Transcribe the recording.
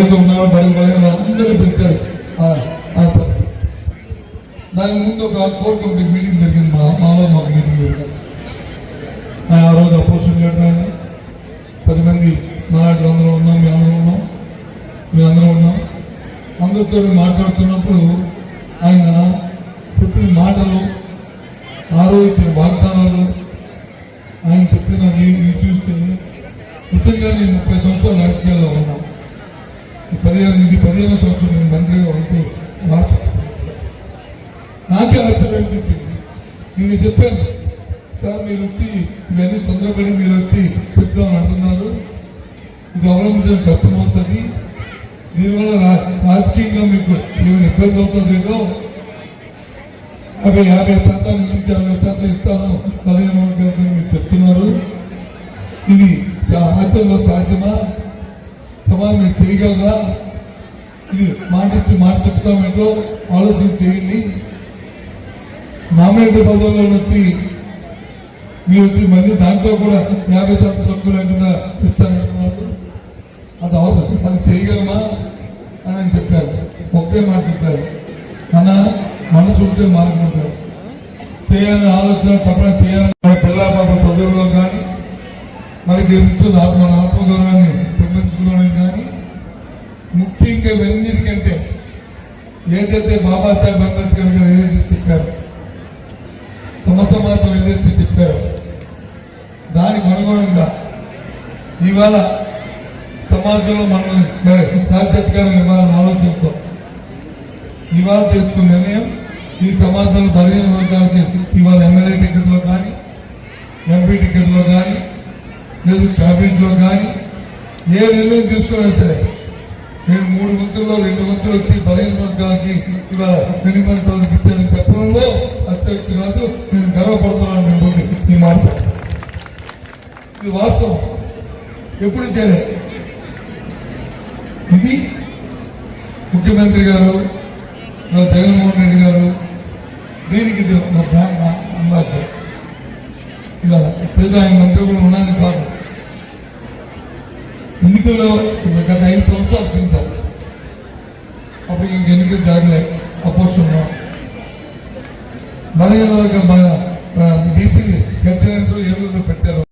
అందరూ దాని ముందు ఒక కోర్ కమిటీ మీటింగ్ జరిగింది మా మాలో మాకు మీటింగ్ జరిగింది. ఆ రోజు అపోజిషన్ లీడర్ పది మంది మరాఠీలు అందరూ ఉన్నాం మేము ఉన్నాం మేము అందరూ ఉన్నాం. అందరితో మాట్లాడుతున్నప్పుడు ఆయన చెప్పిన మాటలు ఆ రోజు ఇచ్చిన వాగ్దానాలు ఆయన చెప్పిన చూస్తే నిజంగా నేను ముప్పై సంవత్సరాలు రాజకీయాల్లో ఉన్నా. పదిహేను ఇది పదిహేను సంవత్సరం నేను మంత్రిగా ఉంటూ రాష్ట్ర నాకే ఆశ్చర్యం అనిపించింది. నేను చెప్పాను సార్ మీరు వచ్చి ఇవన్నీ తొందరపడి మీరు వచ్చి చెప్తామని అంటున్నారు. ఇది అవలంబించడం కష్టమవుతుంది దీనివల్ల రా- రాజకీయంగా మీకు ఏమైనా ఇబ్బంది అవుతుందేమో యాభై యాభై శాతం నుంచి అరవై శాతం ఇస్తాను. పదిహేను వర్గాలు మీరు చెప్తున్నారు. ఇది సా- ఆచరణలో సాధ్యమా? సమాజం మీరు చేయగలరా? ఇది మాట మాట చెప్తామేంటో ఆలోచన చేయండి. నామినేటెడ్ పదవుల్లో వచ్చి మీరు వచ్చి మళ్ళీ దాంట్లో కూడా యాభై శాతం తక్కువ లేకుండా ఇస్తానంటున్నారు అది అవసరం. అది చేయగలమా అని ఆయన చెప్పారు. ఒకే మాట చెప్పారు. అన్న మనసు ఉంటే మార్గం ఉంటారు చేయాలని ఆలోచన తప్పన చేయాలని మన పిల్ల పాప చదువులో కానీ మనకి ఎదుగుతుంది ఆత్మ ఆత్మగౌరవాన్ని నిర్మించడమే కానీ ముఖ్యంగా ఇవన్నిటికంటే ఏదైతే బాబాసాహెబ్ అంబేద్కర్ గారు ఏదైతే చెప్పారు సమసమాజం ఏదైతే చెప్పారో దానికి అనుగుణంగా ఇవాళ సమాజంలో మనల్ని రాజ్యాధికారం ఇవ్వాలని ఆలోచనతో ఇవాళ తెలుసుకున్న నిర్ణయం ఈ సమాజంలో పదిహేను వర్గాలకి ఇవాళ ఎమ్మెల్యే టికెట్లో కానీ ఎంపీ టికెట్లో కానీ లేదు క్యాబినెట్లో కానీ ఏ నిర్ణయం తీసుకుని సరే నేను మూడు గుంతుల్లో రెండు గుంతులు వచ్చి బలహీన వర్గాలకి ఇవాళ మినిమం థౌసండ్ ఇచ్చేది చెప్పడంలో అత్యక్తి కాదు నేను గర్వపడుతున్నాను మిమ్మల్ని ఈ మాట ఇది వాస్తవం. ఎప్పుడు ఇచ్చారే? ఇది ముఖ్యమంత్రి గారు నా జగన్మోహన్ రెడ్డి గారు దీనికి ఇది ఒక బ్రాండ్ అంబాసిడర్. ఇవాళ పేద ఆయన మంత్రి కూడా ఉన్నాను కాదు. ఎన్నికల్లో గత ఐదు సంవత్సరాలు కింద అప్పుడు ఇంక ఎన్నికలు జరగలే అపోజిషన్ మరి బీసీ గెలిచినట్టు ఎరువులు పెట్టారు?